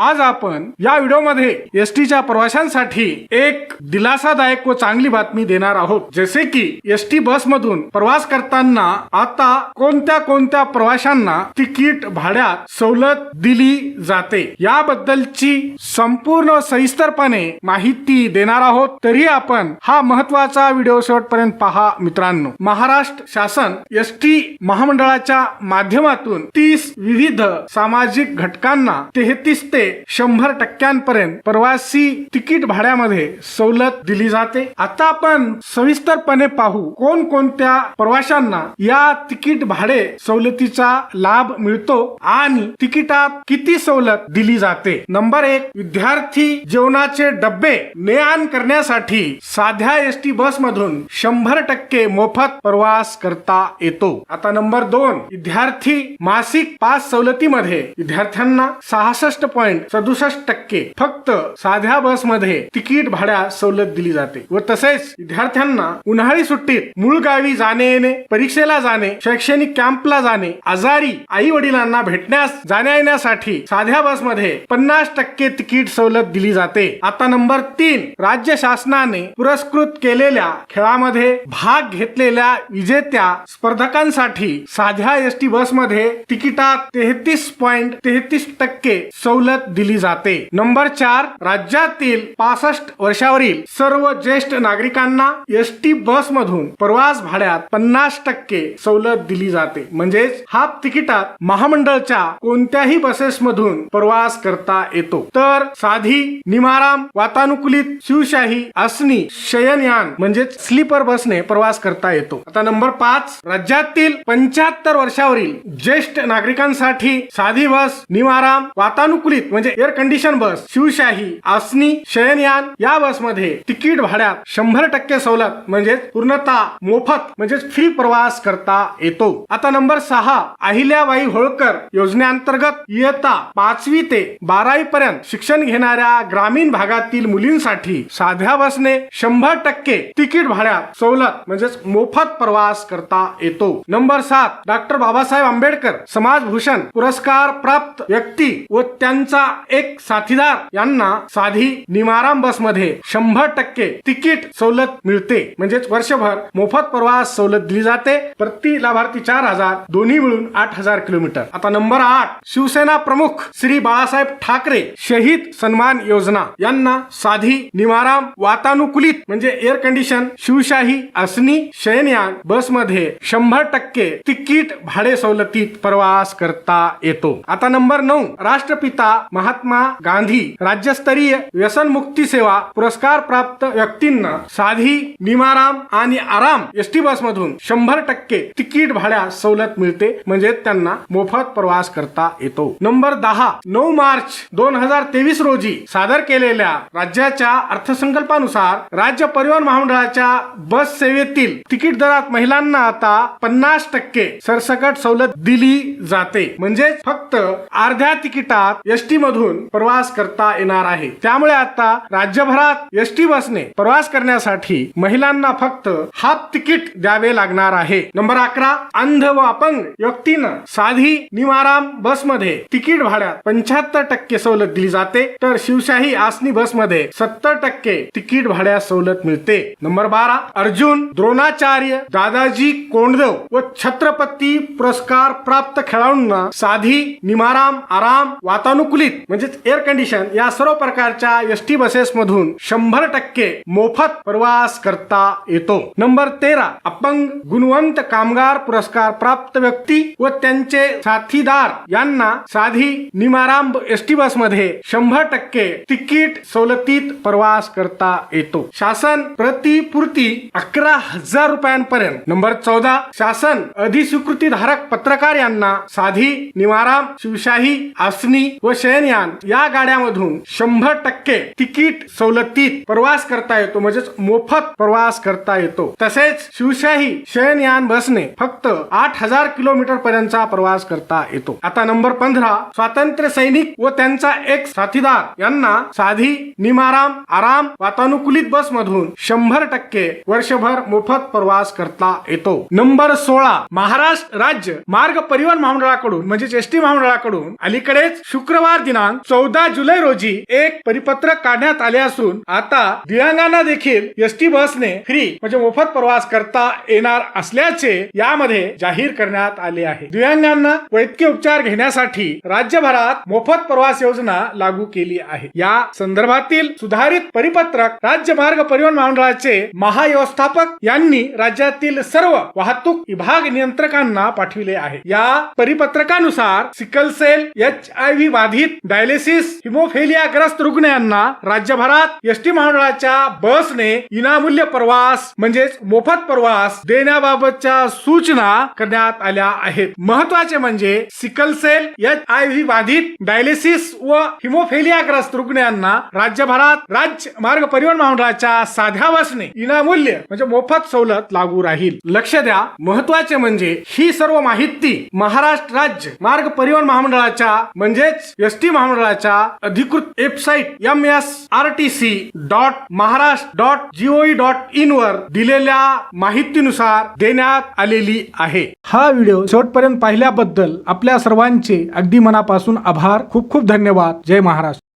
आज आपण या व्हिडिओमध्ये एस टीच्या प्रवाशांसाठी एक दिलासादायक व चांगली बातमी देणार आहोत. जसे की एस टी बस मधून प्रवास करताना आता कोणत्या कोणत्या प्रवाशांना तिकीट भाड्यात सवलत दिली जाते याबद्दलची संपूर्ण सविस्तरपणे माहिती देणार आहोत. तरी आपण हा महत्त्वाचा व्हिडिओ शेवटपर्यंत पहा मित्रांनो. महाराष्ट्र शासन एस टी महामंडळाच्या माध्यमातून तीस विविध सामाजिक घटकांना तेहतीस ते शंभर टक्क्यांपर्यंत प्रवासी तिकीट भाड्यामध्ये सवलत दिली जाते. आता आपण सविस्तरपणे पाहू कोण कोणत्या प्रवाशांना या तिकीट भाडे सवलतीचा लाभ मिळतो आणि तिकिटात किती सवलत दिली जाते. नंबर एक विद्यार्थी जेवणाचे डब्बे ने आण करण्यासाठी साध्या एस टी बस मधून शंभर टक्के मोफत प्रवास करता येतो. आता नंबर दोन विद्यार्थी मासिक पास सवलतीमध्ये विद्यार्थ्यांना सहासष्ट पॉईंट सदुसष्ट टक्के फक्त साध्या बसमध्ये तिकीट भाड्या सवलत दिली जाते. व तसेच विद्यार्थ्यांना उन्हाळी सुट्टीत मूळ गावी जाणे येणे परीक्षेला जाणे शैक्षणिक कॅम्पला जाणे आजारी आई वडिलांना भेटण्यास जाण्या येण्यासाठी साध्या बसमध्ये पन्नास टक्के तिकीट सवलत दिली जाते. आता नंबर तीन राज्य शासनाने पुरस्कृत केलेल्या खेळामध्ये भाग घेतलेल्या विजेत्या स्पर्धकांसाठी साध्या एस टी बसमध्ये तिकिटात तेहतीस पॉइंट तेहतीस टक्के सवलत दिली जाते. नंबर चार राज्यातील पासष्ट वर्षावरील सर्व ज्येष्ठ नागरिकांना एस टी बस मधून प्रवास भाड्यात पन्नास टक्के सवलत दिली जाते. म्हणजेच हाफ तिकिटात महामंडळच्या कोणत्याही बसेस मधून प्रवास करता येतो. तर साधी निमाराम वातानुकूलित शिवशाही असणी शयनयान म्हणजेच स्लीपर बसने प्रवास करता येतो. आता नंबर पाच राज्यातील पंच्याहत्तर वर्षावरील ज्येष्ठ नागरिकांसाठी साधी बस निमाराम वातानुकूलित म्हणजे एअर कंडिशन बस शिवशाही आसनी शयनयान या बसमध्ये तिकीट भाड्यात शंभर टक्के सवलत म्हणजेच पूर्णतः मोफत म्हणजेच फ्री प्रवास करता येतो. आता नंबर सहा अहिल्याबाई होळकर योजनेअंतर्गत इयत्ता पाचवी ते बारावी पर्यंत शिक्षण घेणाऱ्या ग्रामीण भागातील मुलींसाठी साध्या बसने शंभर टक्के तिकीट भाड्यात सवलत म्हणजेच मोफत प्रवास करता येतो. नंबर सात डॉक्टर बाबासाहेब आंबेडकर समाजभूषण पुरस्कार प्राप्त व्यक्ती व त्यांचा एक साथीदार यांना साधी निमाराम बसमध्ये शंभर टक्के तिकीट सवलत मिळते. म्हणजेच वर्षभर मोफत प्रवास सवलत दिली जाते. प्रति लाभार्थी चार हजार दोन्ही मिळून आठ हजार किलोमीटर. आता नंबर आठ शिवसेना प्रमुख श्री बाळासाहेब ठाकरे शहीद सन्मान योजना. यांना साधी निमाराम वातानुकूलित म्हणजे एअर कंडिशन शिवशाही असनी शयनयान बसमध्ये शंभर टक्के तिकीट भाडे सवलतीत प्रवास करता येतो. आता नंबर नऊ राष्ट्रपिता महात्मा गांधी राज्यस्तरीय व्यसनमुक्ती सेवा पुरस्कार प्राप्त व्यक्तींना साधी निमाराम आणि आराम एस टी बस मधून शंभर टक्के तिकीट भाड्या सवलत मिळते. म्हणजे त्यांना मोफत प्रवास करता येतो. नंबर दहा नऊ मार्च दोन हजार तेवीस रोजी सादर केलेल्या राज्याच्या अर्थसंकल्पानुसार राज्य परिवहन महामंडळाच्या बस सेवेतील तिकीट दरात महिलांना आता पन्नास टक्के सरसकट सवलत दिली जाते. म्हणजे फक्त अर्ध्या तिकिटात एस टी मधून प्रवास करता येणार आहे. त्यामुळे आता राज्यभरात एस टी बसने प्रवास करण्यासाठी महिलांना फक्त हाफ तिकीट द्यावे लागणार आहे. नंबर अकरा अंध व अपंग व्यक्तीनं साधी निमाराम बसमध्ये तिकीट भाड्यात पंच्याहत्तर टक्के सवलत दिली जाते. तर शिवशाही आसनी बसमध्ये सत्तर टक्के तिकीट भाड्यात सवलत मिळते. नंबर बारा अर्जुन द्रोणाचार्य दादाजी कोंडदेव व छत्रपती पुरस्कार प्राप्त खेळाडूंना साधी निमाराम आराम वातानुकूलित म्हणजेच एअर कंडिशन या सर्व प्रकारच्या एस टी बसेस मधून शंभर टक्के मोफत प्रवास करता येतो. नंबर तेरा अपंग गुणवंत कामगार पुरस्कार प्राप्त व्यक्ती व त्यांचे साथीदार यांना साधी निमाराम एस टी बसमध्ये शंभर टक्के तिकीट सवलतीत प्रवास करता येतो. शासन प्रतिपूर्ती अकरा हजार रुपयांपर्यंत. नंबर चौदा शासन अधिस्वीकृती धारक पत्रकार यांना साधी निमाराम शिवशाही आसनी व शयनयान या गाड्यामधून शंभर टक्के तिकीट सवलतीत प्रवास करता येतो म्हणजेच मोफत प्रवास करता येतो. तसेच शिवशाही शयनयान बसने फक्त आठ हजार किलोमीटर पर्यंतचा प्रवास करता येतो. आता नंबर पंधरा स्वातंत्र्य सैनिक व त्यांचा एक साथीदार यांना साधी निमाराम आराम वातानुकूलित बस मधून शंभर टक्के वर्षभर मोफत प्रवास करता येतो. नंबर सोळा महाराष्ट्र राज्य मार्ग परिवहन महामंडळाकडून म्हणजेच एस टी महामंडळाकडून अलीकडेच शुक्रवार दिनांक चौदा जुलै रोजी एक परिपत्रक काढण्यात आले असून आता दिव्यांगांना देखील एस टी बसने फ्री म्हणजे मोफत प्रवास करता येणार असल्याचे यामध्ये जाहीर करण्यात आले आहे. दिव्यांगांना वैद्यकीय उपचार घेण्यासाठी राज्यभरात मोफत प्रवास योजना लागू केली आहे. या संदर्भातील सुधारित परिपत्रक राज्य मार्ग परिवहन महामंडळाचे महाव्यवस्थापक यांनी राज्यातील सर्व वाहतूक विभाग नियंत्रकांना पाठविले आहे. या परिपत्रकानुसार sickle cell H I V बाधित डायलिसिस हिमोफेलियाग्रस्त रुग्णांना राज्यभरात एस टी महामंडळाच्या बसने विनामूल्य प्रवास म्हणजेच मोफत प्रवास देण्याबाबतच्या सूचना करण्यात आल्या आहेत. महत्त्वाचे म्हणजे sickle cell H I V बाधित डायलिसिस व हिमोफेलियाग्रस्त रुग्णांना राज्यभरात राज्य मार्ग परिवहन महामंडळाच्या साध्या बसने विनामूल्य म्हणजे मोफत सवलत लागू राहील. लक्ष द्या महत्त्वाचे म्हणजे ही सर्व माहिती महाराष्ट्र राज्य मार्ग परिवहन महामंडळाच्या म्हणजेच एस टी महामंडळाच्या अधिकृत website M S R T C dot Maharashtra dot GOE dot in वर दिलेल्या माहितीनुसार देण्यात आलेली आहे. हा व्हिडिओ शेवटपर्यंत पाहिल्याबद्दल आपल्या सर्वांचे अगदी मनापासून आभार. खूप खूप धन्यवाद. जय महाराष्ट्र.